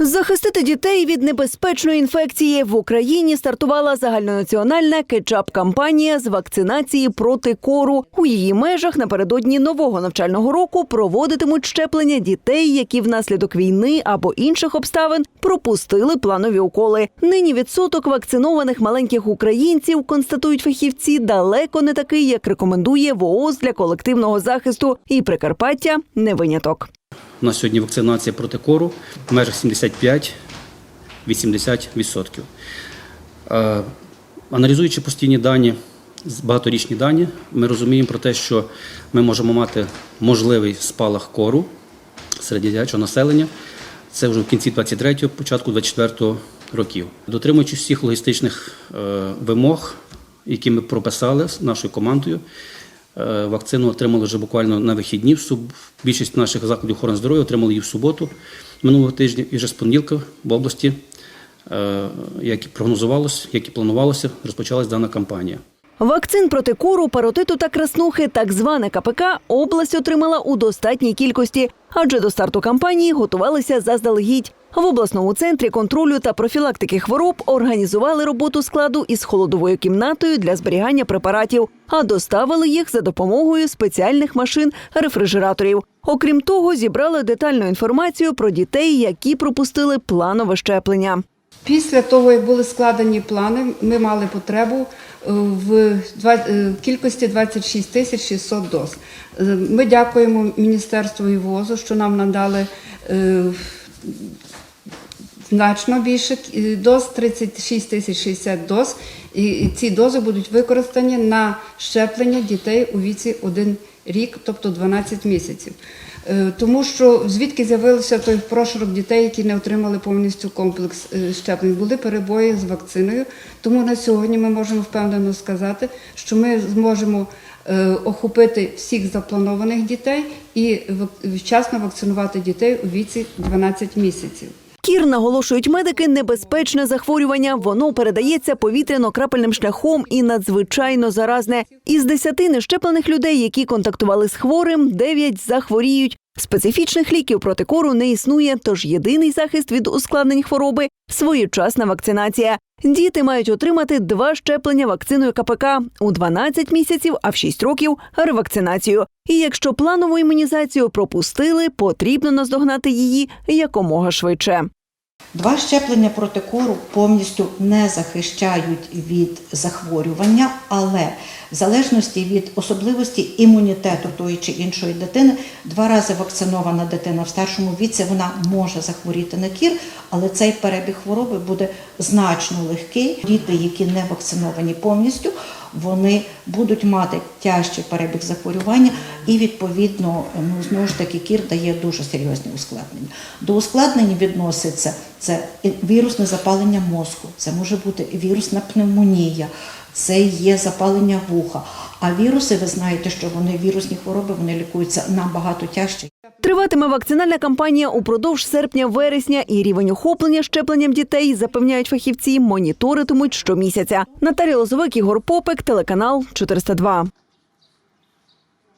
Захистити дітей від небезпечної інфекції в Україні стартувала загальнонаціональна кетчап-кампанія з вакцинації проти кору. У її межах напередодні нового навчального року проводитимуть щеплення дітей, які внаслідок війни або інших обставин пропустили планові уколи. Нині відсоток вакцинованих маленьких українців констатують фахівці далеко не такий, як рекомендує ВООЗ для колективного захисту, і Прикарпаття не виняток. У нас сьогодні вакцинація проти кору в межах 75-80%. Е, Аналізуючи постійні дані, багаторічні дані, ми розуміємо про те, що ми можемо мати можливий спалах кору серед дитячого населення. Це вже в кінці 23-го, початку 24-го років. Дотримуючись всіх логістичних е, вимог, які ми прописали з нашою командою, Вакцину отримали вже буквально на вихідні. Більшість наших закладів охорони здоров'я отримали її в суботу минулого тижня і вже з понеділка в області, е, як і прогнозувалося, як і планувалося, розпочалась дана кампанія. Вакцин проти кору, паротиту та краснухи, так зване КПК, область отримала у достатній кількості, адже до старту кампанії готувалися заздалегідь. В обласному центрі контролю та профілактики хвороб організували роботу складу із холодовою кімнатою для зберігання препаратів, а доставили їх за допомогою спеціальних машин рефрижераторів. Окрім того, зібрали детальну інформацію про дітей, які пропустили планове щеплення. Після того, як були складені плани, ми мали потребу е, е, в кількості 26 тисяч 600 доз. Е, Ми дякуємо Міністерству і ВОЗу, що нам надали значно більше е, доз, 36 тисяч 60 доз. І ці дози будуть використані на щеплення дітей у віці 1 рік, тобто 12 місяців. Е, Тому що звідки з'явився той прошарок дітей, які не отримали повністю комплекс е, щеплень, були перебої з вакциною. Тому на сьогодні ми можемо впевнено сказати, що ми зможемо охопити всіх запланованих дітей і вчасно вакцинувати дітей у віці 12 місяців. Кір, наголошують медики, небезпечне захворювання. Воно передається повітряно-крапельним шляхом і надзвичайно заразне. Із десяти нещеплених людей, які контактували з хворим, дев'ять захворіють. Специфічних ліків проти кору не існує, тож єдиний захист від ускладнень хвороби своєчасна вакцинація. Діти мають отримати два щеплення вакциною КПК у 12 місяців, а в 6 років ревакцинацію. І якщо планову імунізацію пропустили, потрібно наздогнати її якомога швидше. Два щеплення проти кору повністю не захищають від захворювання, але в залежності від особливості імунітету тої чи іншої дитини, два рази вакцинована дитина в старшому віці вона може захворіти на кір, але цей перебіг хвороби буде значно легкий. Діти, які не вакциновані повністю, вони будуть мати тяжчий перебіг захворювання, і відповідно, ну знову ж таки, кір дає дуже серйозні ускладнення. До ускладнень відноситься це вірусне запалення мозку, це може бути вірусна пневмонія, це є запалення вуха. А віруси, ви знаєте, що вони вірусні хвороби, вони лікуються набагато тяжче. Триватиме вакцинальна кампанія упродовж серпня-вересня, і рівень охоплення щепленням дітей запевняють фахівці, моніторитимуть щомісяця. Наталія Лозовик, Ігор Попек, телеканал 402.